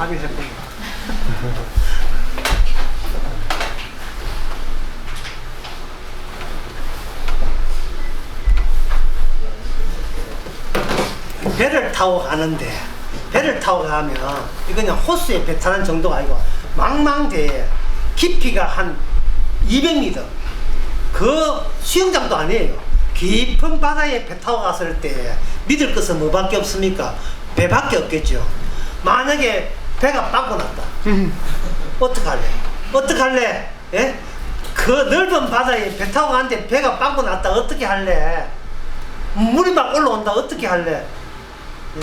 합의했군요. 배를 타고 가는데 배를 타고 가면 이거 그냥 호수에 배 타는 정도가 아니고 망망대해 깊이가 한 200m 그 수영장도 아니에요. 깊은 바다에 배 타고 갔을 때 믿을 것은 뭐밖에 없습니까? 배밖에 없겠죠. 만약에 배가 빵꾸 났다. 어떡할래? 어떡할래? 예? 그 넓은 바다에 배 타고 가는데 배가 빵꾸 났다. 어떻게 할래? 물이 막 올라온다. 어떻게 할래? 예?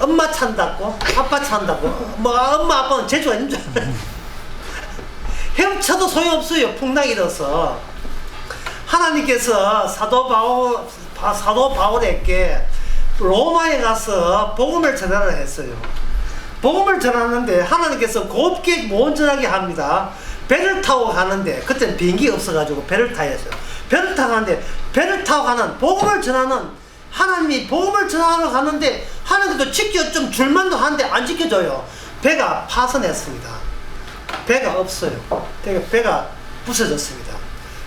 엄마 찬다고? 아빠 찬다고? 뭐 엄마 아빠는 재주가 있는 줄 알아요 헤엄쳐도 소용없어요. 풍랑이 일어서. 하나님께서 사도 바울 바- 사도 바울에게 로마에 가서 복음을 전하라 했어요 복음을 전하는데 하나님께서 곱게 못 전하게 합니다 배를 타고 가는데 그때는 비행기 없어가지고 배를 타야 했어요 배를 타고 가는데 배를 타고 가는 복음을 전하는 하나님이 복음을 전하러 가는데 하나님도 지켜 좀 줄만도 하는데 안 지켜줘요 배가 파손했습니다 배가 없어요. 배가 부서졌습니다.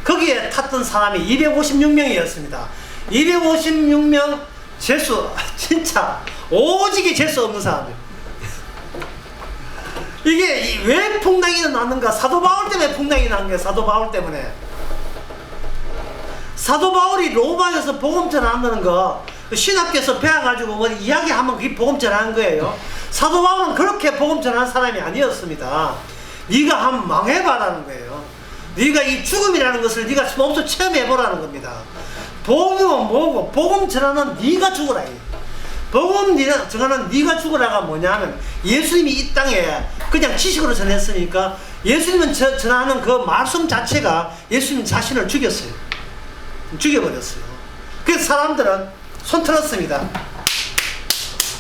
거기에 탔던 사람이 256명이었습니다. 256명 재수 진짜 오직에 재수 없는 사람이에요. 이게 이- 왜 풍랑이 났는가? 사도 바울 때문에 풍랑이 난 거예요. 사도 바울 때문에. 사도 바울이 로마에서 복음 전한다는 거 신학교에서 배워가지고 뭐 이야기하면 그게 복음 전하는 거예요. 사도 바울은 그렇게 복음 전하는 사람이 아니었습니다. 네가 한번 망해봐라는 거예요. 네가 이 죽음이라는 것을 네가 몸소 체험해보라는 겁니다. 복음은 뭐고 복음 전하는 네가 죽어라. 이. 복음 전하는 네가 죽어라가 뭐냐면 예수님이 이 땅에 그냥 지식으로 전했으니까 예수님은 저- 전하는 그 말씀 자체가 예수님 자신을 죽였어요. 죽여버렸어요. 그래서 사람들은 손 틀었습니다.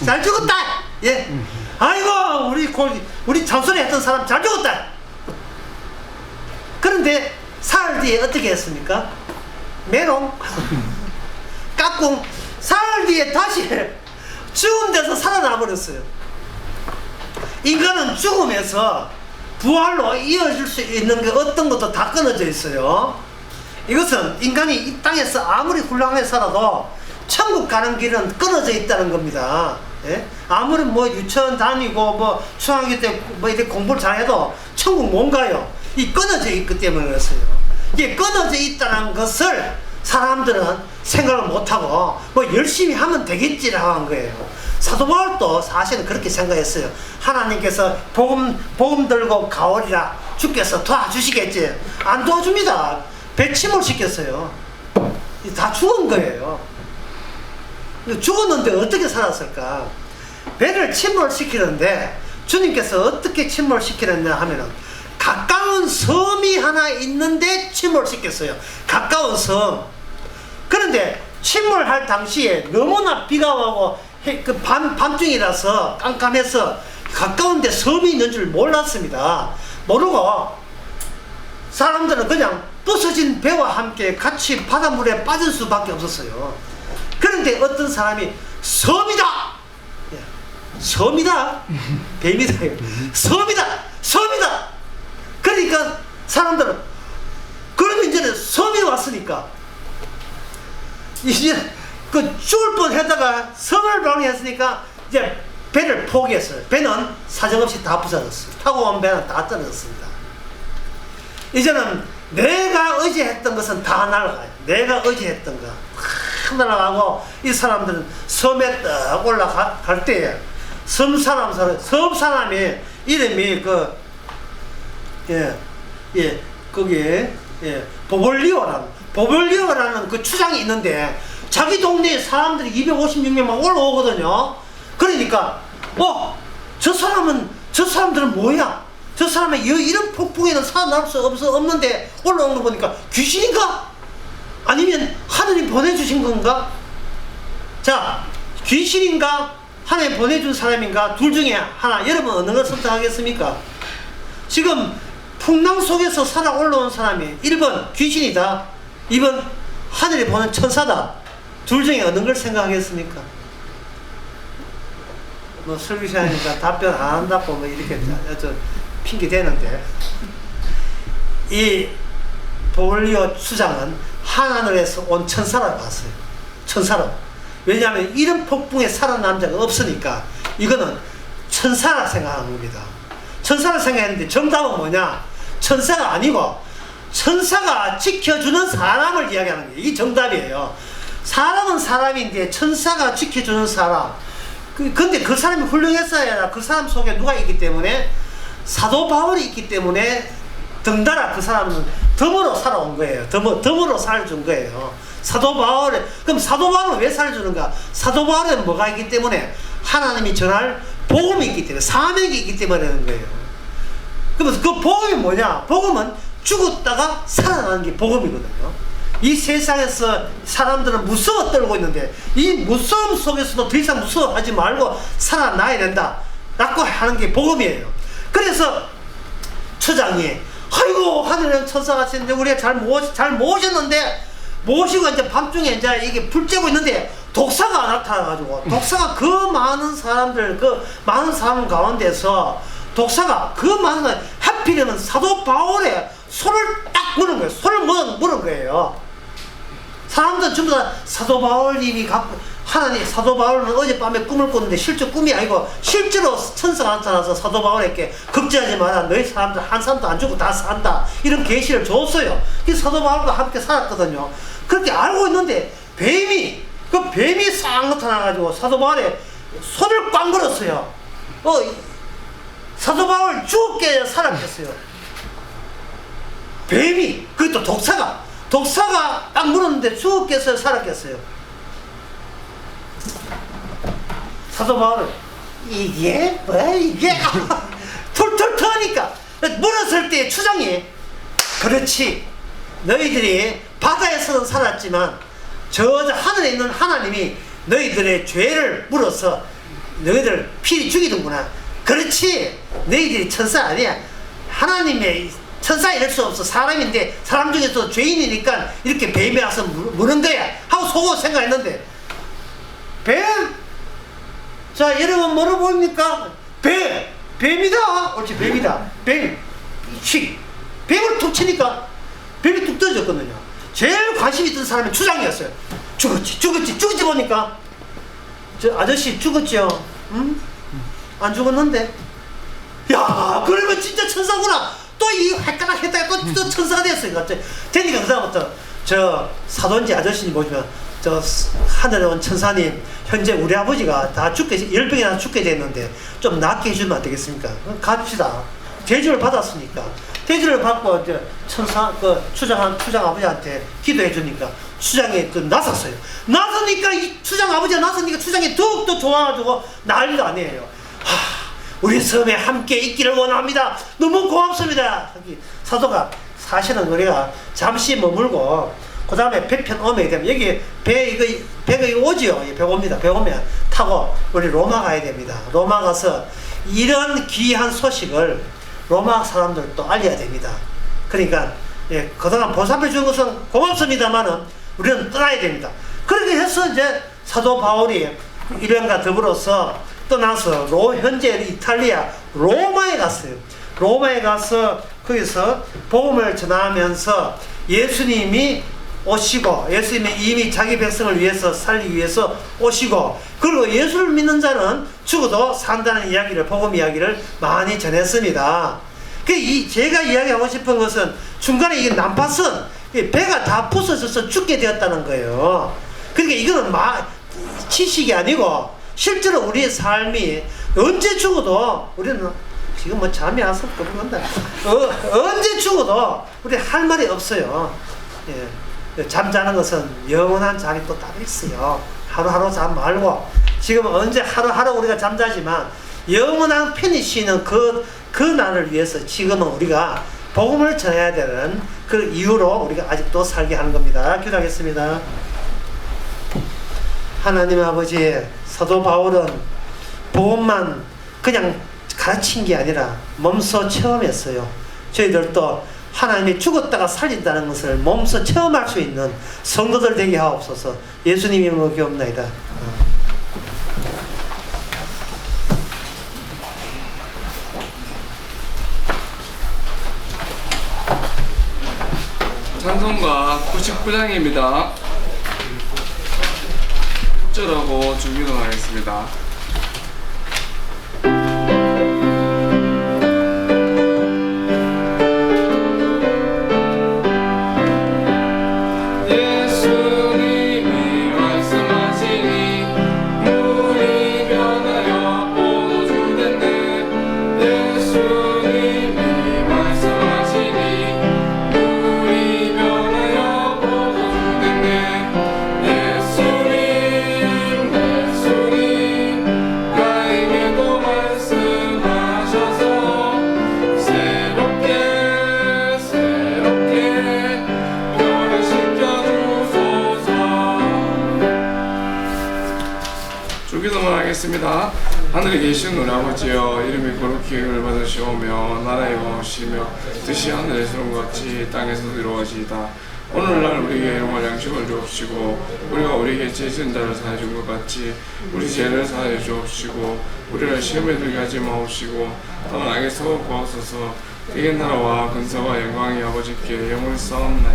잘 죽었다. 예. 아이고 우리 골 우리 잔소리 했던 사람 잘 죽었다. 그런데 사흘 뒤에 어떻게 했습니까? 메롱 깍꿍 사흘 뒤에 다시 죽은 데서 살아나 버렸어요. 인간은 죽음에서 부활로 이어질 수 있는 게 어떤 것도 다 끊어져 있어요. 이것은 인간이 이 땅에서 아무리 훌륭하게 살아도 천국 가는 길은 끊어져 있다는 겁니다. 예? 아무리 뭐 유치원 다니고 뭐 중학교 때 뭐 이렇게 공부를 잘해도 천국 못 가요. 이 끊어져 있기 때문에 그렇어요. 이게 끊어져 있다는 것을 사람들은 생각을 못하고 뭐 열심히 하면 되겠지라고 한 거예요. 사도 바울도 사실은 그렇게 생각했어요. 하나님께서 복음 복음 들고 가오리라 주께서 도와주시겠지. 안 도와줍니다. 배침을 시켰어요. 다 죽은 거예요. 죽었는데 어떻게 살았을까? 배를 침몰시키는데 주님께서 어떻게 침몰시키느냐 하면은 가까운 섬 이 하나 있는데 침몰시켰어요. 가까운 섬. 그런데 침몰할 당시에 너무나 비가 오고 해- 그 밤, 밤중이라서 깜깜해서 가까운데 섬이 있는 줄 몰랐습니다. 모르고 사람들은 그냥 부서진 배와 함께 같이 바닷물에 빠질 수밖에 없었어요. 그런데 어떤 사람이 섬이다! 예, 섬이다! 뱀이다! 섬이다! 섬이다! 그러니까 사람들은 그러면 이제는 섬이 왔으니까 이제 그 죽을 뻔 했다가 섬을 방해했으니까 이제 배를 포기했어요. 배는 사정없이 다 부서졌어요. 타고 온 배는 다 떨어졌습니다. 이제는 내가 의지했던 것은 다 날아가요. 내가 의지했던 거. 다 날아가고 이 사람들은 섬에 딱 올라갈 때에 섬 사람, 섬 사람이 이름이 그, 예, 예, 거기에, 예, 보볼리오라는, 보볼리오라는 그 추장이 있는데 자기 동네에 사람들이 256명만 올라오거든요. 그러니까, 어, 저 사람은, 저 사람들은 뭐야? 저 사람의 이- 이런 폭풍에는 살아날 수 없어, 없는데 올라온 거 보니까 귀신인가? 아니면 하늘이 보내주신 건가? 자, 귀신인가? 하나님 보내준 사람인가? 둘 중에 하나. 여러분 어느 걸 선택하겠습니까? 지금 풍랑 속에서 살아 올라온 사람이 1번 귀신이다. 2번 하늘이 보낸 천사다. 둘 중에 어느 걸 생각하겠습니까? 뭐 설교 시간이니까 답변 안 한다고 뭐 이렇게 저 핑계 대는데 이 보울리오 수장은 하늘에서 온 천사라고 봤어요. 천사로. 왜냐하면 이런 폭풍에 살아난 남자가 없으니까 이거는 천사라 생각한 겁니다. 천사라 생각했는데 정답은 뭐냐? 천사가 아니고 천사가 지켜주는 사람을 이야기하는 거예요. 이 정답이에요. 사람은 사람인데 천사가 지켜주는 사람. 그, 근데 그 사람이 훌륭했어야 그 사람 속에 누가 있기 때문에 사도 바울이 있기 때문에 덩달아 그 사람은 덤으로 살아온 거예요. 덤, 덤으로 살아준 거예요. 사도 바울, 그럼 사도 바울은 왜 살아주는가? 사도 바울은 뭐가 있기 때문에 하나님이 전할 복음이 있기 때문에 사명이 있기 때문에 그러는 거예요. 그러면서 그 복음이 뭐냐? 복음은 죽었다가 살아나는 게 복음이거든요. 이 세상에서 사람들은 무서워 떨고 있는데 이 무서움 속에서도 더 이상 무서워하지 말고 살아나야 된다. 라고 하는 게 복음이에요. 그래서 처장이 아이고 하늘에 천사가 있는데 우리가 잘, 모, 잘 모셨는데 모시고 이제 밤중에 이제 이게 불 쬐고 있는데 독사가 나타나가지고 독사가 그 많은 사람들 그 많은 사람 가운데서 독사가 그 많은 하필이면 사도 바울의 손을 딱 물은 거예요. 손을 물은, 물은 거예요. 사람들은 전부 다 사도 바울님이 갖고 하나님 사도 바울은 어젯밤에 꿈을 꿨는데 실제 꿈이 아니고 실제로 천사가 나타나서 사도 바울에게 걱정하지 마라. 너희 사람들 한 사람도 안 죽고 다 산다. 이런 계시를 줬어요. 이 사도 바울과 함께 살았거든요. 그렇게 알고 있는데 뱀이 그 뱀이 싹 나타나가지고 사도 바울에 손을 꽝 걸었어요. 어 이- 사도 바울 죽게 살았겠어요. 뱀이 그것도 독사가 독사가 딱 물었는데 죽겠어요 살았겠어요. 사도 바울은 이게 뭐야 이게? 툴툴 터니까 물었을 때 추장이 그렇지. 너희들이 바다에서는 살았지만 저, 저 하늘에 있는 하나님이 너희들의 죄를 물어서 너희들 필히 죽이는구나 그렇지 너희들이 천사 아니야 하나님의 천사 이럴 수 없어 사람인데 사람 중에서 죄인이니까 이렇게 뱀이 와서 물- 무는 거야 하고 속으로 생각했는데 뱀? 자 여러분 뭐로 보입니까? 뱀! 뱀이다! 옳지 뱀이다 뱀! 치! 뱀을 툭 치니까 뱀이 뚝 떨어졌거든요 제일 관심 있던 사람이 추장이었어요 죽었지 죽었지 죽었지 보니까 저 아저씨 죽었죠? 응? 안 죽었는데 야 그러면 진짜 천사구나 또 이 헷갈락 했다가 또, 또 천사가 됐어요 갑자기 되니까 그다음부터 저 사돈지 아저씨님 보시면 저 스- 하늘에 온 천사님 현재 우리 아버지가 다 죽게 열병이나 죽게 됐는데 좀 낫게 해주면 안 되겠습니까? 갑시다 대주를 받았으니까 대주를 받고 이제 천사 그 추장 추장 아버지한테 기도해 주니까 추장이 그 나섰어요. 나서니까 이 추장 아버지가 나서니까 추장이 더욱더 좋아가지고 난리가 아니에요. 하, 우리 섬에 함께 있기를 원합니다. 너무 고맙습니다. 사도가 사실은 우리가 잠시 머물고 그 다음에 배편 오면 되면 여기 배 이거 배가 오지요. 예, 배 옵니다. 배 오면 타고 우리 로마 가야 됩니다. 로마 가서 이런 귀한 소식을 로마 사람들도 알려야 됩니다. 그러니까 예, 그동안 보살펴 준 것은 고맙습니다만은 우리는 떠나야 됩니다. 그렇게 해서 이제 사도 바울이 이련과 더불어서 떠나서 로 현재 이탈리아 로마에 갔어요. 로마에 가서 거기서 복음을 전하면서 예수님이 오시고 예수님이 이미 자기 백성을 위해서 살리기 위해서 오시고 그리고 예수를 믿는 자는 죽어도 산다는 이야기를 복음 이야기를 많이 전했습니다. 그이 제가 이야기하고 싶은 것은 중간에 이 난파선 이 배가 다 부서져서 죽게 되었다는 거예요. 그러니까 이거는 마 지식이 아니고 실제로 우리의 삶이 언제 죽어도 우리는 지금 뭐 잠이 와서 그런다. 어, 언제 죽어도 우리 할 말이 없어요. 예. 잠자는 것은 영원한 잠이 또 따로 있어요. 하루하루 잠 말고 지금 언제 하루하루 우리가 잠자지만 영원한 편히 쉬는 그, 그 날을 위해서 지금은 우리가 복음을 전해야 되는 그 이유로 우리가 아직도 살게 하는 겁니다. 기도하겠습니다. 하나님 아버지 사도 바울은 보험만 그냥 가르친 게 아니라 몸소 체험했어요. 저희들도 하나님이 죽었다가 살린다는 것을 몸소 체험할 수 있는 성도들 되게 하옵소서 예수님이 먹이 없나이다. 찬송가 99장입니다. 6절하고 주기도 하겠습니다. 하늘에 계신 우리 아버지여 이름이 거룩히 여김을 받으시오며 나라에 오시며 뜻이 하늘에서 같이 땅에서도 이루어지이다. 오늘날 우리에게 일용할 양식을 주옵시고 우리가 우리에게 죄진 자를 사해 준 것 같이 우리 죄를 사해 주옵시고 우리를 시험에 들게 하지 마옵시고 다만 악에서 구하소서 이게 나라와 근사와 영광이 아버지께 영원히 싸움나이다.